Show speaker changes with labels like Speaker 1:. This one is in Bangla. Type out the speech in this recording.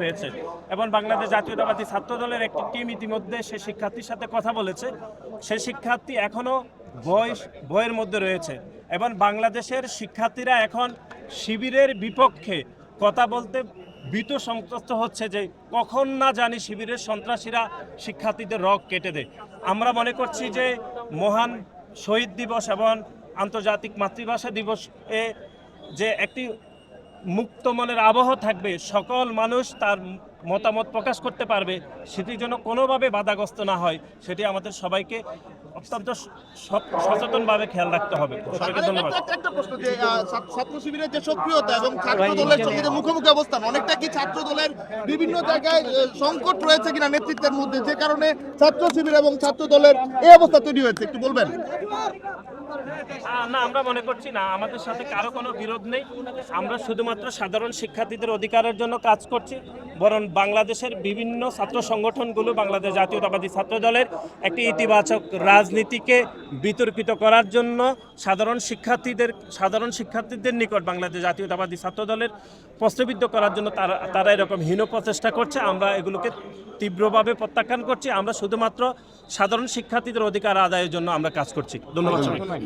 Speaker 1: হয়েছে। এবং বাংলাদেশ জাতীয়তাবাদী ছাত্র দলের একটি টিম ইতিমধ্যে সে শিক্ষার্থীর সাথে কথা বলেছে। সে শিক্ষার্থী এখনও বই বইয়ের মধ্যে রয়েছে। এবং বাংলাদেশের শিক্ষার্থীরা এখন শিবিরের বিপক্ষে কথা বলতে বিত সন্ত্রস্ত হচ্ছে যে কখন না জানি শিবিরের সন্ত্রাসীরা শিক্ষার্থীদের রগ কেটে দেয়। আমরা মনে করছি যে মহান শহীদ দিবস এবং আন্তর্জাতিক মাতৃভাষা দিবস এ যে একটি মুক্ত মনের আবহ থাকবে, সকল মানুষ তার মতামত প্রকাশ করতে পারবে, সেটি যেন কোনোভাবে বাধাগ্রস্ত না হয়, সেটি আমাদের সবাইকে অত্যন্ত সচেতনভাবে খেয়াল রাখতে হবে। সবাইকে ধন্যবাদ।
Speaker 2: একটা- একটা প্রশ্ন যে ছাত্র- শিবিরের যে সক্রিয়তা এবং ছাত্র দলের সঙ্গে যে মুখোমুখি অবস্থান অনেকটা কি ছাত্র দলের বিভিন্ন জায়গায় সংকট রয়েছে কিনা নেতৃত্বের মধ্যে? যে কারণে ছাত্র শিবির এবং ছাত্র দলের এই অবস্থা তৈরি হয়েছে একটু বলবেন।
Speaker 1: না আমরা মনে করছি না। আমাদের সাথে কারও কোনো বিরোধ নেই। আমরা শুধুমাত্র সাধারণ শিক্ষার্থীদের অধিকারের জন্য কাজ করছি বরং বাংলাদেশের বিভিন্ন ছাত্র সংগঠনগুলো বাংলাদেশ জাতীয়তাবাদী ছাত্র দলের একটি ইতিবাচক রাজনীতিকে বিতর্কিত করার জন্য সাধারণ শিক্ষার্থীদের সাধারণ শিক্ষার্থীদের নিকট বাংলাদেশ জাতীয়তাবাদী ছাত্র দলের প্রশ্নবিদ্ধ করার জন্য তারা তারা এরকম হীন প্রচেষ্টা করছে। আমরা এগুলোকে তীব্রভাবে প্রত্যাখ্যান করছি। আমরা শুধুমাত্র সাধারণ শিক্ষার্থীদের অধিকার আদায়ের জন্য আমরা কাজ করছি। ধন্যবাদ
Speaker 2: ধন্যবাদ।